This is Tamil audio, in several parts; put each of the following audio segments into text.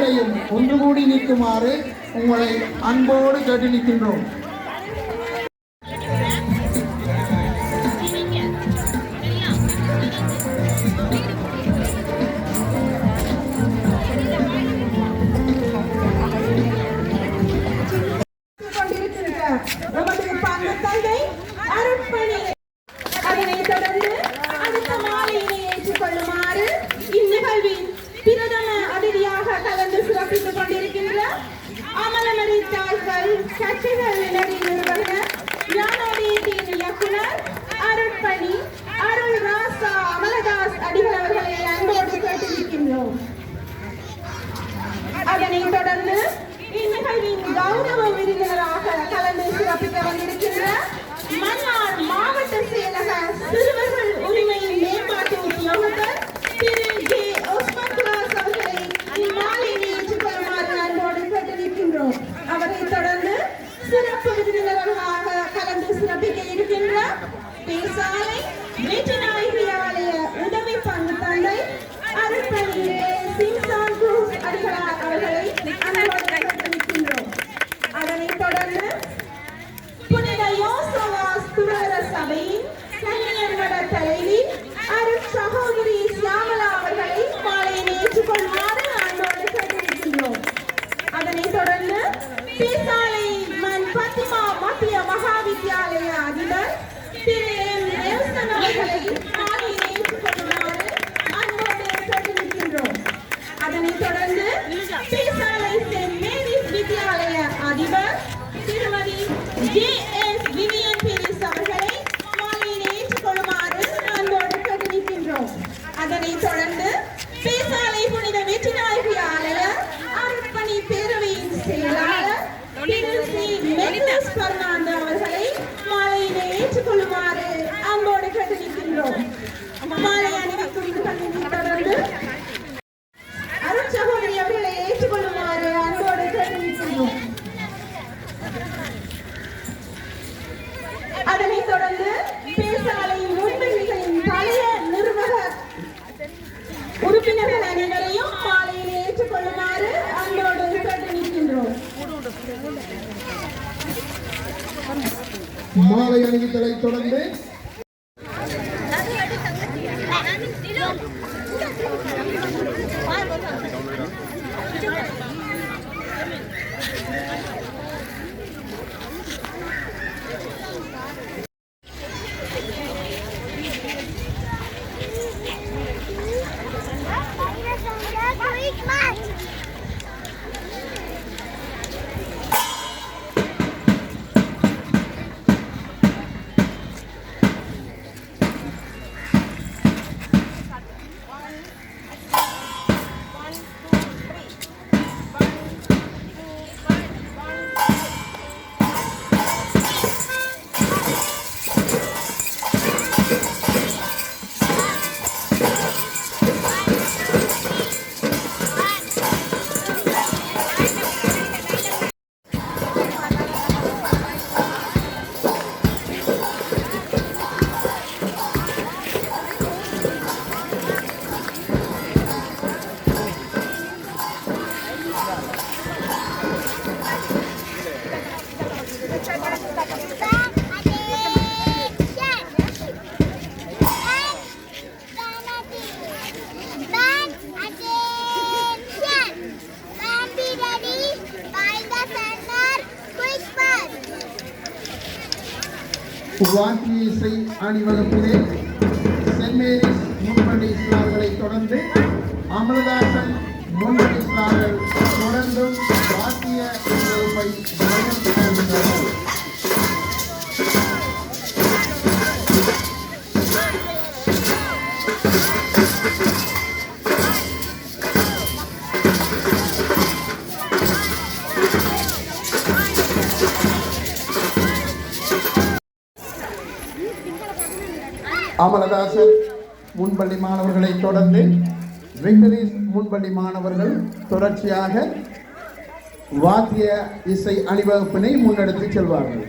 அனைவரையும் ஒன்று கூடி நிற்குமாறு உங்களை அன்போடு கேட்டு நிற்கின்றோம். அமர்ந்திருக்கின்ற முடியும் அதனைத் தொடர்ந்து பேசாலையின் உண்மை மிகையின் பழைய நிர்வாக உறுப்பினர்கள் அனைவரையும் மாலையில் ஏற்றுக்கொள்ளுமாறு அன்போடு கேட்டு நிற்கின்றோம் மாலை அணிவித்தலை தொடர்ந்து வாக்கிய இசை அணிவகுப்பிலே சென்ட் மேரிஸ் முன்பள்ளி இஸ்லாம்களை தொடர்ந்து அமிர்தா அமலதாசன் முன்பள்ளி மாணவர்களை தொடர்ந்து வெங்கடேஷ் முன்பள்ளி மாணவர்கள் தொடர்ச்சியாக வாத்திய இசை அணிவகுப்பினை முன்னெடுத்து செல்வார்கள்.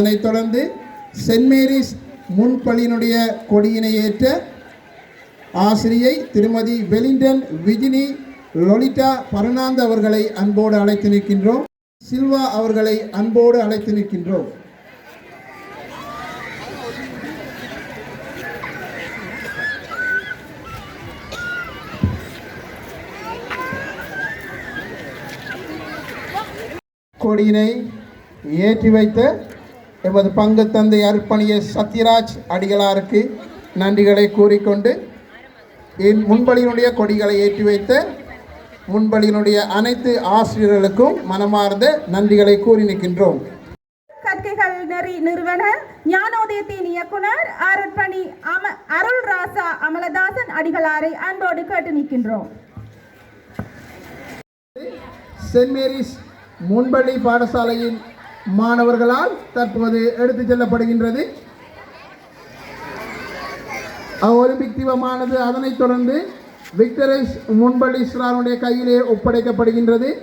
அதனைத் தொடர்ந்து சென்ட் மேரிஸ் முன்பள்ளியினுடைய கொடியினை ஏற்ற ஆசிரியை திருமதி வெலிங்டன் விஜினி லொலிட்டா பரணாந்த் அவர்களை அன்போடு அழைத்து நிற்கின்றோம். சில்வா அவர்களை அன்போடு அழைத்து நிற்கின்றோம். கொடியினை ஏற்றி வைத்த எமது பங்கு தந்தை அர்ப்பணிய சத்யராஜ் அடிகளாருக்கு நன்றிகளை கூறிக்கொண்டு என் முன்பலியினுடைய கொடிகளை ஏற்றி வைத்த முன்பலியினுடைய அனைத்து ஆசிரியர்களுக்கும் மனமார்ந்த நன்றிகளை கூறி நிற்கின்றோம். கற்கைகள் நெறி நிறுவனர் ஞானோதயத்தின் இயக்குனர் அருட்பணி அம அருள் ராசா அமலதாசன் அடிகளாரை அன்போடு கேட்டு நிற்கின்றோம். சென்ட் மேரிஸ் முன்பள்ளி பாடசாலையின் மாணவர்களால் தற்போது எடுத்துச் செல்லப்படுகின்றது. ஒலிம்பிக் தீபமானது அதனைத் தொடர்ந்து விக்டரஸ் முன்பள்ளி இஸ்லாமுடைய கையிலே ஒப்படைக்கப்படுகின்றது.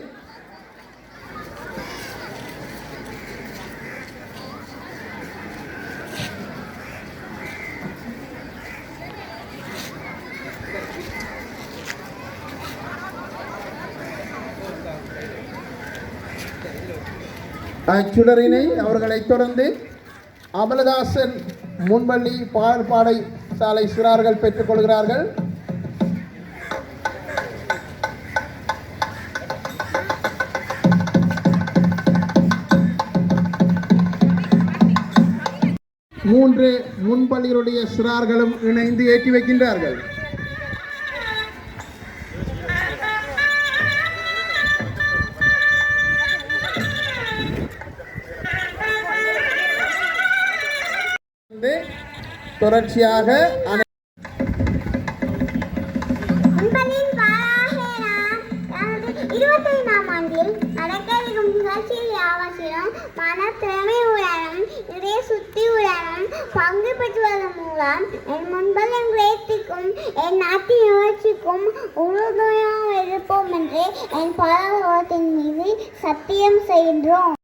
அச்சுடரினை அவர்களைத் தொடர்ந்து அமலதாசன் முன்பள்ளி பாடை சாலை சிறார்கள் பெற்றுக்கொள்கிறார்கள் மூன்று முன்பள்ளிகளுடைய சிறார்களும் இணைந்து ஏற்றி வைக்கின்றார்கள். வந்து தொடர்ச்சியாக இருபத்தைந்தாம் ஆண்டில் நடக்கவிருக்கும் நிகழ்ச்சியில் யாவசிலும் மன திறமையுடனும் நிறைய சுத்தியுடனும் பங்கு பெற்றுவதன் மூலம் என் முன்பலம் கிரேத்திக்கும் என் நாட்டின் நிகழ்ச்சிக்கும் உறுதுணையாக இருப்போம் என்று என் பாராளுமன்றத்தின் மீது சத்தியம் செய்கின்றோம்.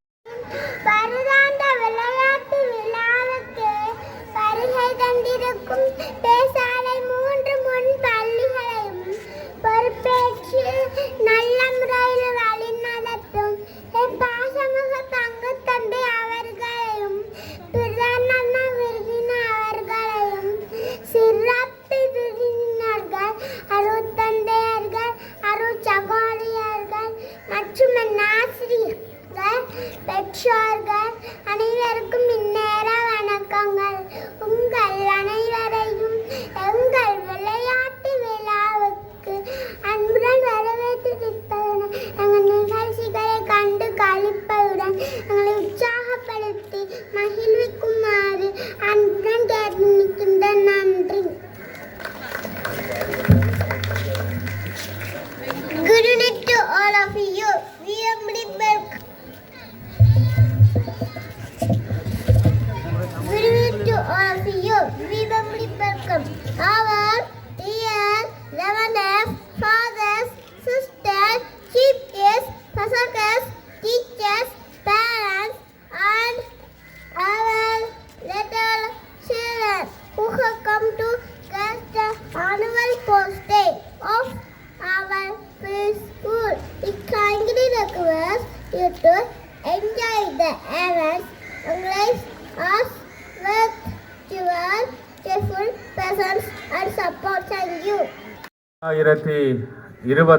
നബിയും വിധം വിവർക്കും അവർ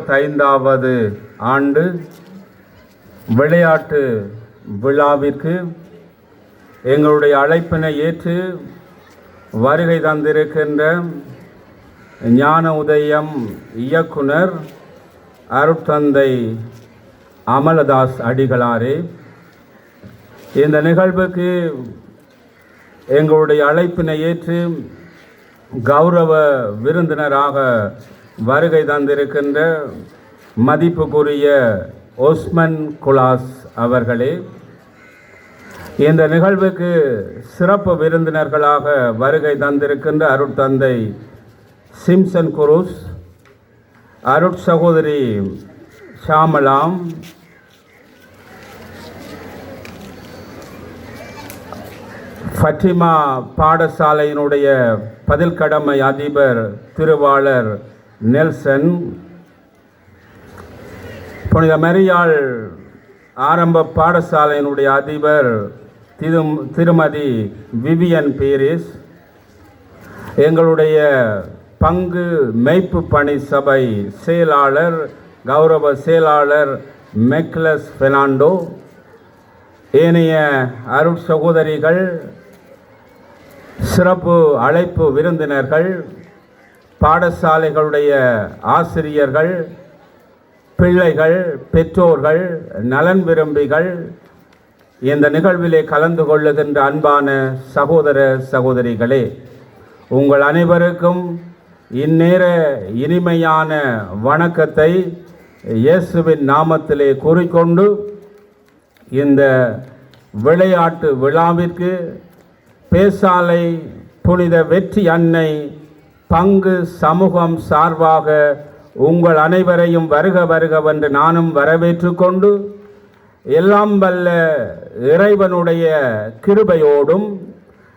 இருபத்தைந்தாவது ஆண்டு விளையாட்டு விழாவிற்கு எங்களுடைய அழைப்பினை ஏற்று வருகை தந்திருக்கின்ற ஞான உதயம் இயக்குனர் அருட்தந்தை அமலதாஸ் அடிகளாரே இந்த நிகழ்வுக்கு எங்களுடைய அழைப்பினை ஏற்று கௌரவ விருந்தினராக வருகை தந்திருக்கின்ற மதிப்புக்குரிய ஓஸ்மன் குலாஸ் அவர்களே இந்த நிகழ்வுக்கு சிறப்பு விருந்தினர்களாக வருகை தந்திருக்கின்ற அருட்தந்தை சிம்சன் குரூஸ் அருட் சகோதரி ஷாமலாம் ஃபட்டிமா பாடசாலையினுடைய பதில் கடமை அதிபர் திருவாளர் நெல்சன். புனித மரியாள் ஆரம்ப பாடசாலையினுடைய அதிபர் திரு திருமதி விவியன் பீரிஸ். எங்களுடைய பங்கு மெய்ப்பு பணி சபை செயலாளர் கௌரவ செயலாளர் மெக்லஸ் பெர்னாண்டோ. ஏனைய அருட் சகோதரிகள் சிறப்பு அழைப்பு விருந்தினர்கள் பாடசாலைகளுடைய ஆசிரியர்கள் பிள்ளைகள் பெற்றோர்கள் நலன் விரும்பிகள் இந்த நிகழ்விலே கலந்து கொள்ளுகின்ற அன்பான சகோதர சகோதரிகளே உங்கள் அனைவருக்கும் இந்நேர இனிமையான வணக்கத்தை இயேசுவின் நாமத்திலே கூறிக்கொண்டு இந்த விளையாட்டு விழாவிற்கு பேசாலை புனித வெற்றி அன்னை பங்கு சமூகம் சார்பாக உங்கள் அனைவரையும் வருக வருகவென்று நானும் வரவேற்று கொண்டு எல்லாம் வல்ல இறைவனுடைய கிருபையோடும்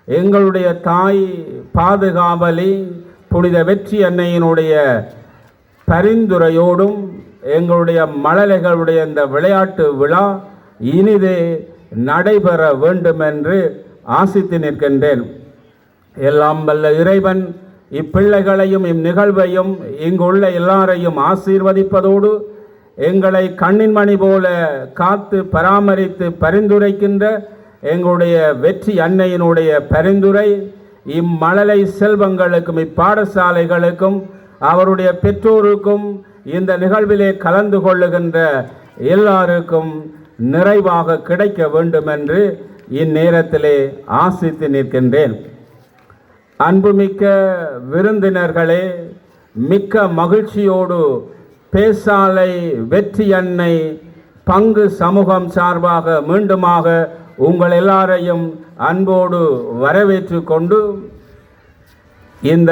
எங்களுடைய தாய் பாதுகாவலி புனித வெற்றி அன்னையினுடைய பரிந்துரையோடும் எங்களுடைய மழலைகளுடைய இந்த விளையாட்டு விழா இனிதே நடைபெற வேண்டும் என்று ஆசித்து நிற்கின்றேன். எல்லாம் வல்ல இறைவன் இப்பிள்ளைகளையும் இந்நிகழ்வையும் இங்குள்ள எல்லாரையும் ஆசீர்வதிப்பதோடு எங்களை கண்ணின் மணி போல காத்து பராமரித்து பரிந்துரைக்கின்ற எங்களுடைய வெற்றி அன்னையினுடைய பரிந்துரை இம்மழலை செல்வங்களுக்கும் இப்பாடசாலைகளுக்கும் அவருடைய பெற்றோருக்கும் இந்த நிகழ்விலே கலந்து கொள்ளுகின்ற எல்லாருக்கும் நிறைவாக கிடைக்க வேண்டும் என்று இந்நேரத்திலே ஆசித்து நிற்கின்றேன். அன்புமிக்க விருந்தினர்களே மிக்க மகிழ்ச்சியோடு பேசாலை வெற்றி அன்னை பங்கு சமூகம் சார்பாக மீண்டுமாக உங்கள் எல்லாரையும் அன்போடு வரவேற்று கொண்டு இந்த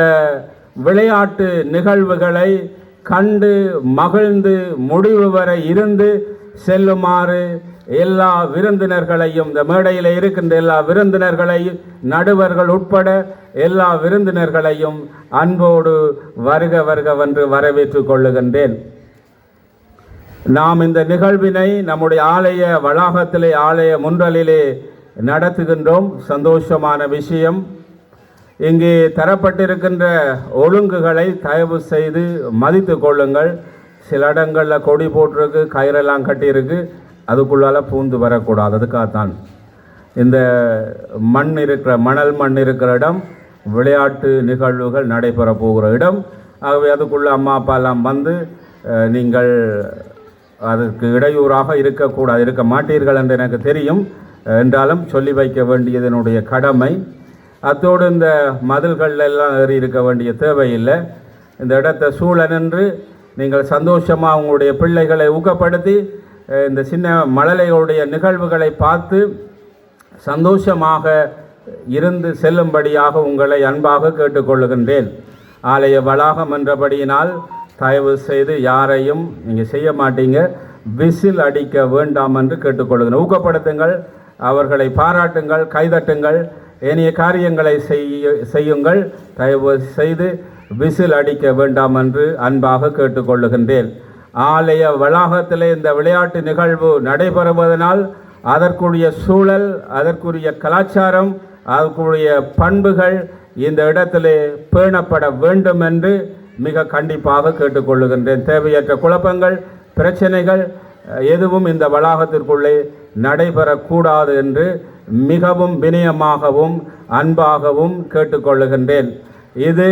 விளையாட்டு நிகழ்வுகளை கண்டு மகிழ்ந்து முடிவு வரை இருந்து செல்லுமாறு எல்லா விருந்தினர்களையும் இந்த மேடையில் இருக்கின்ற எல்லா விருந்தினர்களையும் நடுவர்கள் உட்பட எல்லா விருந்தினர்களையும் அன்போடு வருக வருகவென்று வரவேற்றுக் கொள்ளுகின்றேன். நாம் இந்த நிகழ்வினை நம்முடைய ஆலய வளாகத்திலே ஆலய முன்றலிலே நடத்துகின்றோம். சந்தோஷமான விஷயம். இங்கே தரப்பட்டிருக்கின்ற ஒழுங்குகளை தயவு செய்து மதித்து கொள்ளுங்கள். சில இடங்களில் கொடி போட்டிருக்கு கயிறெல்லாம் கட்டியிருக்கு. அதுக்குள்ளால பூந்து வரக்கூடாது. அதுக்காகத்தான் இந்த மண் இருக்கிற மணல் மண் இருக்கிற இடம் விளையாட்டு நிகழ்வுகள் நடைபெற போகிற இடம். ஆகவே அதுக்குள்ளே அம்மா அப்பா எல்லாம் வந்து நீங்கள் அதற்கு இடையூறாக இருக்கக்கூடாது இருக்க மாட்டீர்கள் என்று எனக்கு தெரியும். என்றாலும் சொல்லி வைக்க வேண்டியதனுடைய கடமை. அத்தோடு இந்த மதில்கள் எல்லாம் ஏறி இருக்க வேண்டிய தேவையில்லை. இந்த இடத்தை சூழ நின்று நீங்கள் சந்தோஷமாக உங்களுடைய பிள்ளைகளை ஊக்கப்படுத்தி இந்த சின்ன மழலைகளுடைய நிகழ்வுகளை பார்த்து சந்தோஷமாக இருந்து செல்லும்படியாக உங்களை அன்பாக கேட்டுக்கொள்ளுகின்றேன். ஆலய வளாகம் என்றபடியினால் தயவு செய்து யாரையும் நீங்கள் செய்ய மாட்டீங்க. விசில் அடிக்க வேண்டாம் என்று கேட்டுக்கொள்ளுகிறேன் ஊக்கப்படுத்துங்கள் அவர்களை பாராட்டுங்கள் கைதட்டுங்கள் ஏனைய காரியங்களை செய்ய செய்யுங்கள். தயவு செய்து விசில் அடிக்க வேண்டாம் என்று அன்பாக கேட்டுக்கொள்ளுகின்றேன். ஆலய வளாகத்திலே இந்த விளையாட்டு நிகழ்வு நடைபெறுவதனால் அதற்குரிய சூழல் அதற்குரிய கலாச்சாரம் அதற்குரிய பண்புகள் இந்த இடத்திலே பேணப்பட வேண்டும் என்று மிக கண்டிப்பாக கேட்டுக்கொள்ளுகின்றேன். தேவையற்ற குழப்பங்கள் பிரச்சனைகள் எதுவும் இந்த வளாகத்திற்குள்ளே நடைபெறக்கூடாது என்று மிகவும் வினயமாகவும் அன்பாகவும் கேட்டுக்கொள்ளுகின்றேன். இது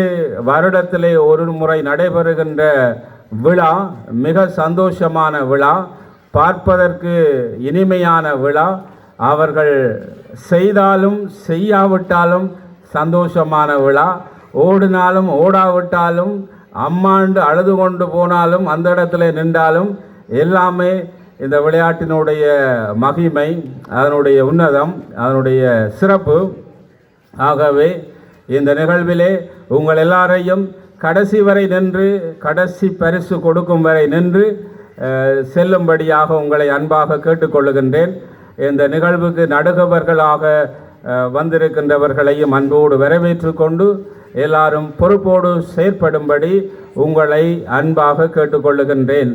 வருடத்திலே ஒரு முறை நடைபெறுகின்ற விழா மிக சந்தோஷமான விழா பார்ப்பதற்கு இனிமையான விழா. அவர்கள் செய்தாலும் செய்யாவிட்டாலும் சந்தோஷமான விழா. ஓடினாலும் ஓடாவிட்டாலும் அம்மாண்டு அழுது கொண்டு போனாலும் அந்த இடத்துல நின்றாலும் எல்லாமே இந்த விளையாட்டினுடைய மகிமை அதனுடைய உன்னதம் அதனுடைய சிறப்பு. ஆகவே இந்த நிகழ்விலே உங்கள் எல்லாரையும் கடைசி வரை நின்று கடைசி பரிசு கொடுக்கும் வரை நின்று செல்லும்படியாக உங்களை அன்பாக கேட்டுக்கொள்ளுகின்றேன். இந்த நிகழ்வுக்கு நடுகவர்களாக வந்திருக்கின்றவர்களையும் அன்போடு வரவேற்று கொண்டு எல்லாரும் பொறுப்போடு செயற்படும்படி உங்களை அன்பாக கேட்டுக்கொள்ளுகின்றேன்.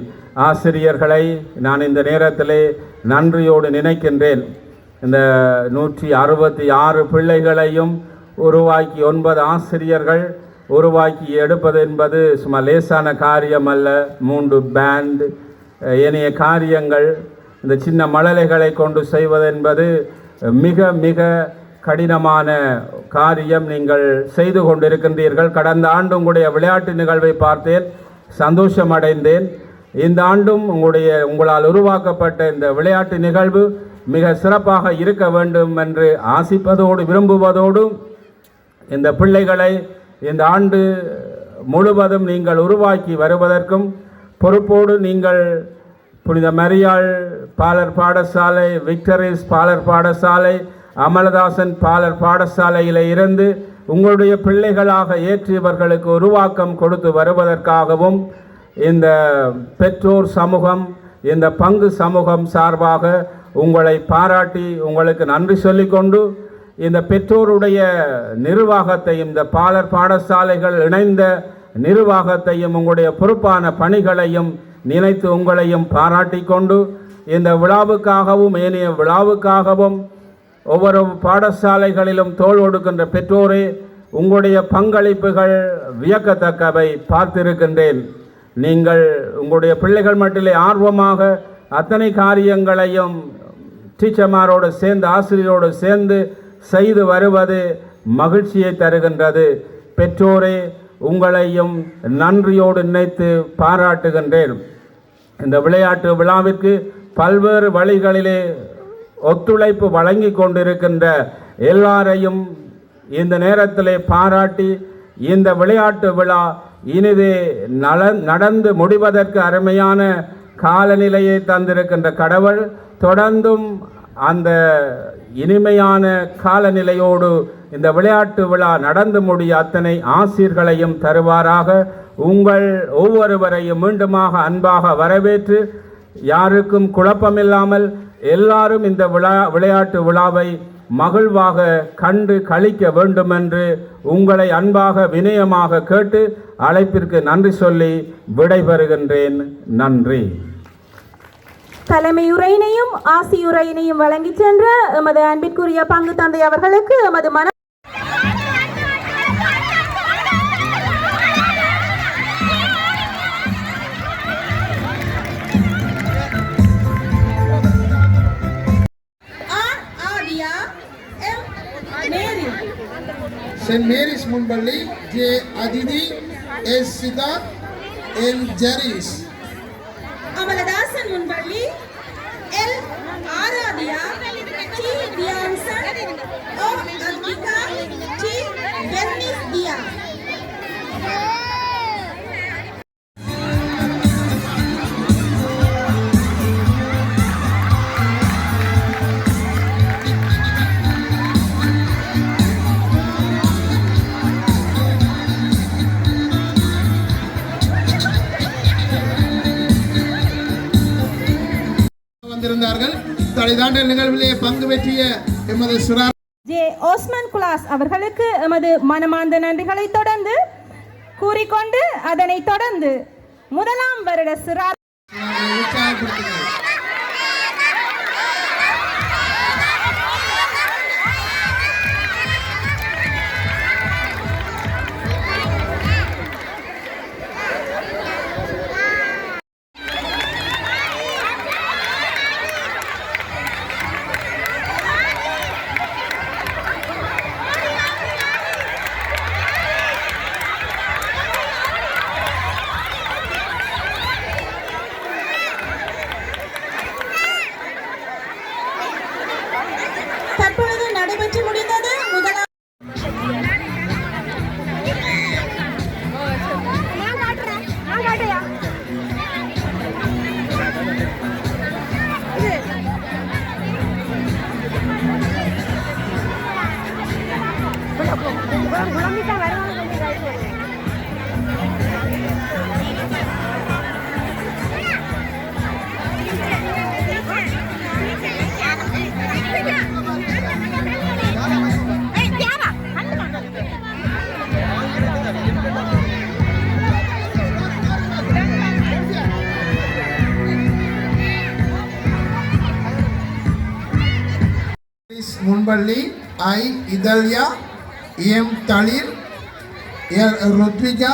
ஆசிரியர்களை நான் இந்த நேரத்திலே நன்றியோடு நினைக்கின்றேன். இந்த நூற்றி அறுபத்தி ஆறு பிள்ளைகளையும் உருவாக்கி ஒன்பது ஆசிரியர்கள் உருவாக்கி எடுப்பது என்பது சும்மா லேசான காரியம் அல்ல மூன்று பேண்ட் ஏனைய காரியங்கள் இந்த சின்ன மழலைகளை கொண்டு செய்வதென்பது மிக மிக கடினமான காரியம். நீங்கள் செய்து கொண்டிருக்கின்றீர்கள். கடந்த ஆண்டு உங்களுடைய விளையாட்டு நிகழ்வை பார்த்தேன். சந்தோஷம் அடைந்தேன் இந்த ஆண்டும் உங்களுடைய உங்களால் உருவாக்கப்பட்ட இந்த விளையாட்டு நிகழ்வு மிக சிறப்பாக இருக்க வேண்டும் என்று ஆசிப்பதோடு விரும்புவதோடு இந்த பிள்ளைகளை இந்த ஆண்டு முழுவதும் நீங்கள் உருவாக்கி வருவதற்கும் பொறுப்போடு நீங்கள் புனித மரியாள் பாலர் பாடசாலை விக்டரிஸ் பாலர் பாடசாலை அமலதாசன் பாலர் பாடசாலையில் இருந்து உங்களுடைய பிள்ளைகளாக ஏற்றியவர்களுக்கு உருவாக்கம் கொடுத்து வருவதற்காகவும் இந்த பெற்றோர் சமூகம் இந்த பங்கு சமூகம் சார்பாக உங்களை பாராட்டி உங்களுக்கு நன்றி சொல்லிக்கொண்டு இந்த பெற்றோருடைய நிர்வாகத்தையும் இந்த பாலர் பாடசாலைகள் இணைந்த நிர்வாகத்தையும் உங்களுடைய பொறுப்பான பணிகளையும் நினைத்து உங்களையும் பாராட்டி கொண்டு இந்த விழாவுக்காகவும் ஏனைய விழாவுக்காகவும் ஒவ்வொரு பாடசாலைகளிலும் தோள் கொடுக்கின்ற பெற்றோரே உங்களுடைய பங்களிப்புகள் வியக்கத்தக்கவை பார்த்திருக்கின்றேன். நீங்கள் உங்களுடைய பிள்ளைகள் மட்டிலே ஆர்வமாக அத்தனை காரியங்களையும் டீச்சர்மாரோடு சேர்ந்து ஆசிரியரோடு சேர்ந்து செய்து வருவது மகிழ்ச்சியை தருகின்றது. பெற்றோரே உங்களையும் நன்றியோடு நினைத்து பாராட்டுகின்றேன். இந்த விளையாட்டு விழாவிற்கு பல்வேறு வழிகளிலே ஒத்துழைப்பு வழங்கி கொண்டிருக்கின்ற எல்லாரையும் இந்த நேரத்திலே பாராட்டி இந்த விளையாட்டு விழா இனிதே நல நடந்து முடிவதற்கு அருமையான காலநிலையை தந்திருக்கின்ற கடவுள் தொடர்ந்தும் அந்த இனிமையான காலநிலையோடு இந்த விளையாட்டு விழா நடந்து முடிய அத்தனை ஆசிர்களையும் தருவாராக. உங்கள் ஒவ்வொருவரையும் மீண்டுமாக அன்பாக வரவேற்று யாருக்கும் குழப்பமில்லாமல் எல்லாரும் இந்த விழா விளையாட்டு விழாவை மகிழ்வாக கண்டு கழிக்க வேண்டுமென்று உங்களை அன்பாக வினயமாக கேட்டு அழைப்பிற்கு நன்றி சொல்லி விடைபெறுகின்றேன். நன்றி. தலைமையுரையினையும் ஆசியுரையினையும் வழங்கிச் சென்ற எமது அன்பிற்குரிய பங்கு தந்தை அவர்களுக்கு எமது மன send Mary's முன்பள்ளி J Aditi S Sita L Jeris Amaladasan முன்பள்ளி L. Aaradhya D Dhiyanson O. Angika தலைதாண்டல் நிகழ்விலே பங்கு பெற்றிய எமது சுரா ஜே. ஓஸ்மன் குலாஸ் அவர்களுக்கு எமது மனமார்ந்த நன்றிகளை தொடர்ந்து கூறிக்கொண்டு அதனைத் தொடர்ந்து முதலாம் வருட சிறா அயம்பள்ளி ஐ இதழ்யா எம் தளிர் எல் ருத்விஜா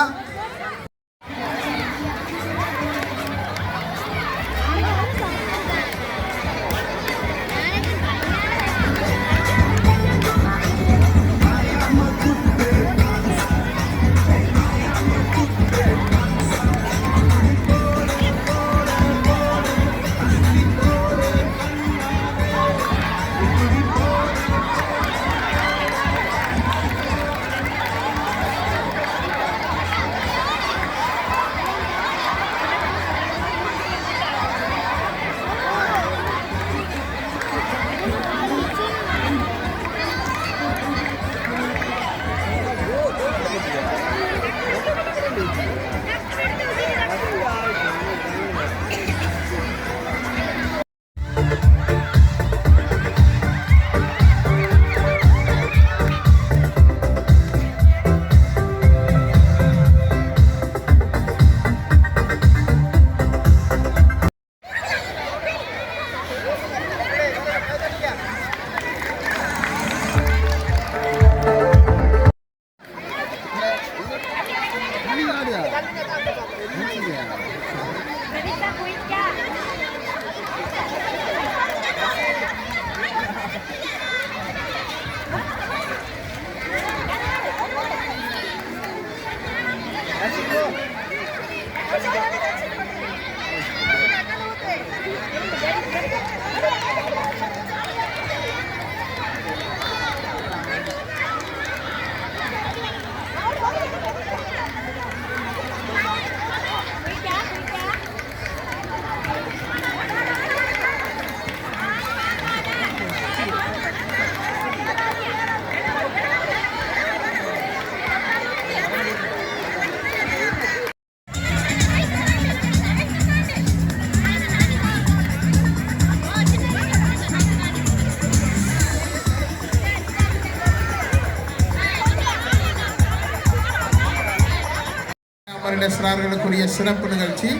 அமரிடஸ்ரார்களுக்குரிய சிறப்பு நிகழ்ச்சி.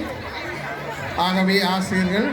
ஆகவே ஆசிரியர்கள்